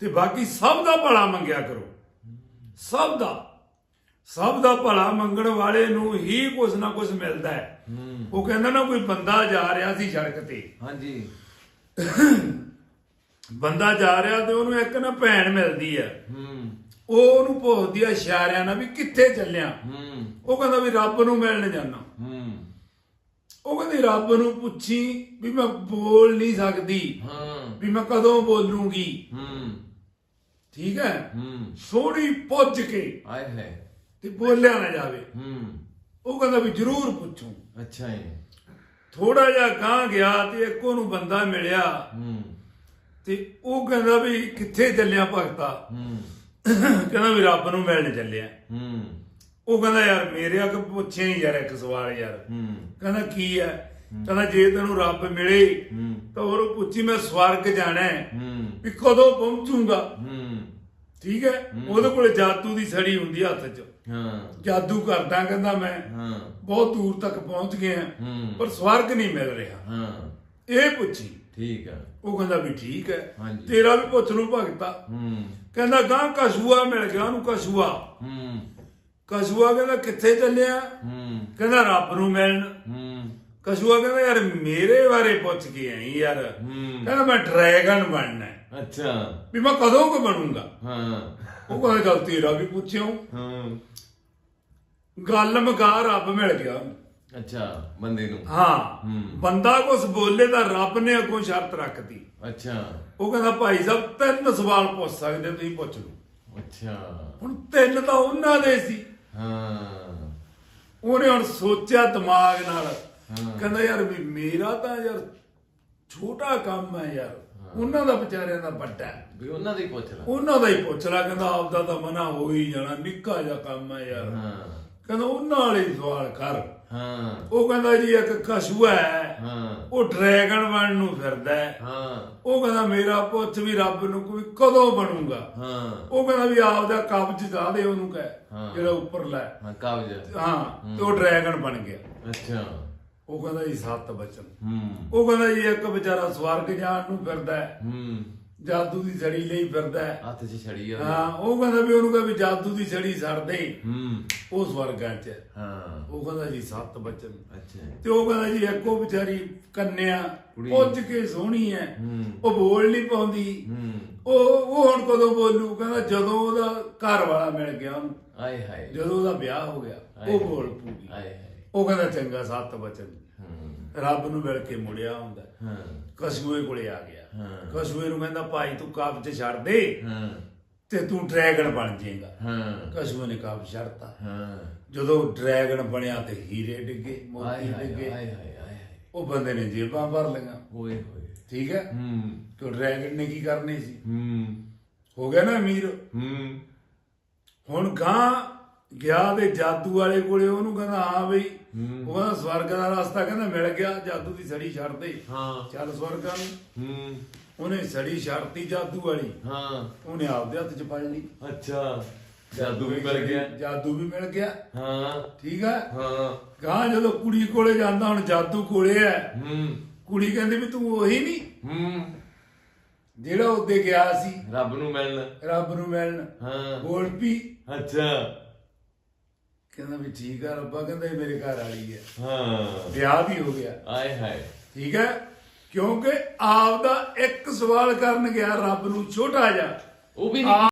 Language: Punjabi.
ਤੇ ਬਾਕੀ ਸਭ ਦਾ ਭਲਾ ਮੰਗਿਆ ਕਰੋ। ਸਭ ਦਾ। ਸਭ ਦਾ ਭਲਾ ਮੰਗਣ ਵਾਲੇ ਨੂੰ ਹੀ ਕੁਝ ਨਾ ਕੁਝ ਮਿਲਦਾ ਹੈ। ਉਹ ਕਹਿੰਦਾ ਨਾ ਕੋਈ ਬੰਦਾ ਜਾ ਰਿਹਾ ਸੀ ਸੜਕ ਤੇ। ਹਾਂਜੀ। ਬੰਦਾ ਜਾ ਰਿਹਾ ਤੇ ਉਹਨੂੰ ਇੱਕ ਨਾ ਭੈਣ ਮਿਲਦੀ ਹੈ। ਉਹ ਉਹਨੂੰ ਪੁੱਛਦੀ ਆ ਇਸ਼ਾਰਿਆਂ ਨਾਲ ਵੀ ਕਿੱਥੇ ਚੱਲਿਆ। ਉਹ ਕਹਿੰਦਾ ਵੀ ਰੱਬ ਨੂੰ ਮਿਲਣ ਜਾਣਾ ਉਹ ਕਹਿੰਦੀ ਰੱਬ ਨੂੰ ਪੁੱਛੀ ਵੀ ਮੈਂ ਬੋਲ ਨਹੀਂ ਸਕਦੀ। ਵੀ ਮੈਂ ਕਦੋਂ ਬੋਲੂੰਗੀ। ਠੀਕ ਹੈ? ਹੂੰ। ਸੋਹਣੀ ਪੁੱਜ ਕੇ ਆਏ ਹੈ ਤੇ ਬੋਲਿਆ ਨਾ ਜਾਵੇ। ਹੂੰ। ਉਹ ਕਹਿੰਦਾ ਵੀ ਜ਼ਰੂਰ ਪੁੱਛੂ। ਅੱਛਾ ਹੈ ਥੋੜਾ ਜਿਹਾ ਗਾਂ ਗਿਆ ਤੇ ਇੱਕ ਉਹਨੂੰ ਬੰਦਾ ਮਿਲਿਆ। ਹੂੰ। ਤੇ ਉਹ ਕਹਿੰਦਾ ਵੀ ਕਿੱਥੇ ਚੱਲਿਆ ਭਗਤਾ? ਹੂੰ। ਕਹਿੰਦਾ ਵੀ ਰੱਬ ਨੂੰ ਮਿਲਣ ਚੱਲਿਆ। ਹੂੰ। ਉਹ ਕਹਿੰਦਾ ਯਾਰ ਮੇਰੇ ਅੱਗੇ ਪੁੱਛਿਆ ਹੀ ਯਾਰ ਇੱਕ ਸਵਾਲ ਯਾਰ। ਹੂੰ। ਕਹਿੰਦਾ ਕੀ ਹੈ? ਕਹਿੰਦਾ ਜੇ ਤੈਨੂੰ ਰੱਬ ਮਿਲੇ ਤਾਂ ਉਹ ਪੁੱਛੀ ਮੈਂ ਸਵਰਗ ਜਾਣਾ ਹੈ ਵੀ ਕਦੋਂ ਪਹੁੰਚੂਗਾ? ਠੀਕ ਹੈ? ਉਹਦੇ ਕੋਲੇ ਜਾਦੂ ਦੀ ਛੜੀ ਹੁੰਦੀ ਹੱਥ 'ਚ। ਹਾਂ। ਜਾਦੂ ਕਰਦਾ ਕਹਿੰਦਾ ਮੈਂ। ਹਾਂ। ਬਹੁਤ ਦੂਰ ਤੱਕ ਪਹੁੰਚ ਗਿਆ। ਪਰ ਸਵਰਗ ਨਹੀਂ ਮਿਲ ਰਿਹਾ। ਹਾਂ। ਇਹ ਪੁੱਛੀ। ਠੀਕ ਹੈ ਉਹ ਕਹਿੰਦਾ ਵੀ ਠੀਕ ਹੈ। ਤੇਰਾ ਵੀ ਪੁੱਛ ਲੂ ਭਗਤਾ। ਹੂੰ। ਕਹਿੰਦਾ ਗਾਂ ਕਸੂਆ ਮਿਲ ਗਿਆ ਉਹਨੂੰ ਕਸੂਆ ਹੂੰ। ਕਸੂਆ ਕਹਿੰਦਾ ਕਿੱਥੇ ਚੱਲਿਆ? ਹੂੰ। ਕਹਿੰਦਾ ਰੱਬ ਨੂੰ ਮਿਲਣ। ਹੂੰ। ਕਸੂਆ ਕਹਿੰਦਾ ਯਾਰ ਮੇਰੇ ਬਾਰੇ ਪੁੱਛ ਕੇ ਆਈ ਯਾਰ। ਕਹਿੰਦਾ ਮੈਂ ਡਰੈਗਨ ਬਣਨਾ ਹੈ। ਅੱਛਾ। ਵੀ ਮੈਂ ਕਦੋਂ ਕੁ ਬਣੂੰਗਾ? ਹਾਂ। ਉਹ ਕਹਿੰਦਾ ਚੱਲ ਤੇਰਾ ਵੀ ਪੁੱਛਿਓ। ਹਾਂ। ਗੱਲ ਮਗਾ ਰੱਬ ਮਿਲ ਗਿਆ। ਅੱਛਾ ਬੰਦੇ ਨੂੰ। ਹਾਂ। ਬੰਦਾ ਕੁਛ ਬੋਲੇ ਤਾਂ ਰੱਬ ਨੇ ਅੱਗੋਂ ਸ਼ਰਤ ਰੱਖਤੀ। ਅੱਛਾ। ਉਹ ਕਹਿੰਦਾ ਭਾਈ ਸਾਹਿਬ ਤਿੰਨ ਸਵਾਲ ਪੁੱਛ ਸਕਦੇ ਤੁਸੀਂ ਪੁੱਛ ਲਓ। ਅੱਛਾ। ਹੁਣ ਤਿੰਨ ਤਾਂ ਉਹਨਾਂ ਦੇ ਸੀ। ਹਾਂ। ਉਹਨੇ ਹੁਣ ਸੋਚਿਆ ਦਿਮਾਗ ਨਾਲ। ਕਹਿੰਦਾ ਯਾਰ ਵੀ ਮੇਰਾ ਤਾਂ ਯਾਰ ਛੋਟਾ ਕੰਮ ਹੈ ਯਾਰ। ਉਹਨਾਂ ਦਾ ਵਿਚਾਰਿਆਂ ਦਾ ਵੱਡਾ ਵੀ ਉਹਨਾਂ ਦੇ ਹੀ ਪੁੱਛ ਲੈ। ਉਹਨਾਂ ਦਾ ਹੀ ਪੁੱਛ ਲੈ ਕਹਿੰਦਾ ਆਪਦਾ ਤਾਂ ਮਨਾ ਹੋ ਹੀ ਜਾਣਾ ਨਿੱਕਾ ਜਿਹਾ ਕੰਮ ਹੈ ਯਾਰ। ਕਹਿੰਦਾ ਉਹਨਾਂ ਵਾਲੇ ਸਵਾਲ ਕਰ। ਹਾਂ। ਉਹ ਕਹਿੰਦਾ ਜੀ ਇੱਕ ਕਛੂਆ ਹੈ ਹਾਂ। ਉਹ ਡਰੈਗਨ ਬਣਨ ਨੂੰ ਫਿਰਦਾ ਹੈ। ਹਾਂ। ਉਹ ਕਹਿੰਦਾ ਮੇਰਾ ਪੁੱਛ ਵੀ ਰੱਬ ਨੂੰ ਕੋਈ ਕਦੋਂ ਬਣੂਗਾ? ਹਾਂ। ਉਹ ਕਹਿੰਦਾ ਵੀ ਆਪਦਾ ਕਬਜ਼ ਜਾ ਦੇ ਉਹਨੂੰ ਕਹਿ। ਜਿਹੜਾ ਉੱਪਰ ਲੈ। ਹਾਂ ਕਾਬਜ। ਹਾਂ ਤੇ ਉਹ ਡਰੈਗਨ ਬਣ ਗਿਆ। ਅੱਛਾ। ਉਹ ਕਹਿੰਦਾ ਜੀ ਸੱਤ ਬਚਨ। ਹੂੰ। ਉਹ ਕਹਿੰਦਾ ਜੀ ਇੱਕ ਵਿਚਾਰਾ ਸਵਰਗ ਜਾਣ ਨੂੰ ਫਿਰਦਾ ਹੈ। ਹੂੰ। ਜਾਦੂ ਦੀ ਛੜੀ ਲਈ ਫਿਰਦਾ ਹੈ। ਹੱਥ 'ਚ ਛੜੀ ਆ। ਹਾਂ ਉਹ ਕਹਿੰਦਾ ਵੀ ਉਹਨੂੰ ਕਹੇ ਵੀ ਜਾਦੂ ਦੀ ਛੜੀ ਛੱਡ ਦੇ। ਹੂੰ। ਉਹ ਸਵਰਗਾਂ 'ਚ ਹੈ। ਉਹ ਕਹਿੰਦਾ ਜੀ ਸੱਤ ਬਚਨ। ਅੱਛਾ। ਤੇ ਉਹ ਕਹਿੰਦਾ ਜੀ ਇੱਕੋ ਵਿਚਾਰੀ ਕੰਨਿਆ। ਪੁੱਜ ਕੇ ਸੋਹਣੀ ਹੈ। ਉਹ ਬੋਲ ਨਹੀਂ ਪਾਉਂਦੀ। ਉਹ ਉਹ ਹੁਣ ਕਦੋਂ ਬੋਲੂ? ਕਹਿੰਦਾ ਜਦੋਂ ਉਹਦਾ ਘਰ ਵਾਲਾ ਮਿਲ ਗਿਆ ਉਹਨੂੰ। ਆਏ ਹਾਏ। ਜਦੋਂ ਉਹਦਾ ਵਿਆਹ ਹੋ ਗਿਆ ਉਹ ਬੋਲ ਪੂਗੀ ਆਏ ਹਾਏ। ਉਹ ਕਹਿੰਦਾ ਚੰਗਾ ਸੱਤ ਬਚਨ। ਹੂੰ। ਰੱਬ ਨੂੰ ਮਿਲ ਕੇ ਮੁੜਿਆ ਹੁੰਦਾ। ਹਾਂ। ਕਸੂਏ ਕੋਲੇ ਆ ਗਿਆ। ਕਸੂਏ ਨੂੰ ਕਹਿੰਦਾ ਭਾਈ ਤੂੰ ਕਬਜ਼ ਛੱਡ ਦੇ ਹਾਂ। ਤੇ ਤੂੰ ਡਰੈਗਨ ਬਣ ਜਾਏਗਾ। ਹਾਂ। ਕਸੂਏ ਨੇ ਕਬਜ਼ ਛੱਡਤਾ। ਹਾਂ। ਜਦੋਂ ਡਰੈਗਨ ਬਣਿਆ ਤੇ ਹੀਰੇ ਡਿੱਗੇ ਮੋਤੀ ਡਿੱਗੇ। ਉਹ ਬੰਦੇ ਨੇ ਜੇਬਾਂ ਭਰ ਲਈਆਂ। ਹੋਏ। ਠੀਕ ਹੈ? ਹੂੰ। ਤੇ ਡਰੈਗਨ ਨੇ ਕੀ ਕਰਨੇ ਸੀ? ਹੂੰ। ਹੋ ਗਿਆ ਨਾ ਅਮੀਰ? ਹੂੰ। ਹੁਣ ਗਾਂ ਗਿਆ ਤੇ ਜਾਦੂ ਵਾਲੇ ਕੋਲੇ ਉਹਨੂੰ ਕਹਿੰਦਾ ਹਾਂ ਬਈ। ਉਹ ਕਹਿੰਦਾ ਸਵਰਗ ਦਾ ਰਸਤਾ ਕਹਿੰਦਾ ਮਿਲ ਗਿਆ ਜਾਦੂ ਦੀ ਸੜੀ ਛੱਡ ਦੇ। ਹਾਂ। ਚੱਲ ਸਵਰਗਾਂ ਨੂੰ ਹੂੰ। ਉਹਨੇ ਸੜੀ ਛੱਡਤੀ ਜਾਦੂ ਵਾਲੀ। ਹਾਂ। ਉਹਨੇ ਆਪਦੇ ਹੱਥ 'ਚ ਫੜ ਲਈ। ਅੱਛਾ। ਜਾਦੂ ਵੀ ਮਿਲ ਗਿਆ। ਜਾਦੂ ਵੀ ਮਿਲ ਗਿਆ। ਹਾਂ। ਠੀਕ ਹੈ ਹਾਂ। ਗਾਂ ਜਦੋਂ ਕੁੜੀ ਕੋਲੇ ਜਾਂਦਾ ਹੁਣ ਜਾਦੂ ਕੋਲੇ ਹੂੰ। ਕੁੜੀ ਕਹਿੰਦੀ ਵੀ ਤੂੰ ਉਹੀ ਨਹੀਂ ਹੂੰ। ਜਿਹੜਾ ਉੱਤੇ ਗਿਆ ਸੀ। ਰੱਬ ਨੂੰ ਮਿਲਣ। ਰੱਬ ਨੂੰ ਮਿਲਣ। ਹਾਂ। ਬੋਲ ਪੀ ਅੱਛਾ। ਕਹਿੰਦਾ ਵੀ ਠੀਕ ਆ ਰੱਬਾ ਕਹਿੰਦਾ ਇਹ ਮੇਰੇ ਘਰ ਵਾਲੀ ਹੈ ਹਾਂ। ਵਿਆਹ ਵੀ ਹੋ ਗਿਆ। ਆਏ ਹਾਏ। ਠੀਕ ਹੈ ਕਿਉਂਕਿ ਆਪਦਾ ਇੱਕ ਸਵਾਲ ਕਰਨ ਗਿਆ ਰੱਬ ਨੂੰ ਛੋਟਾ ਜਿਹਾ। ਉਹ ਵੀ ਨਹੀਂ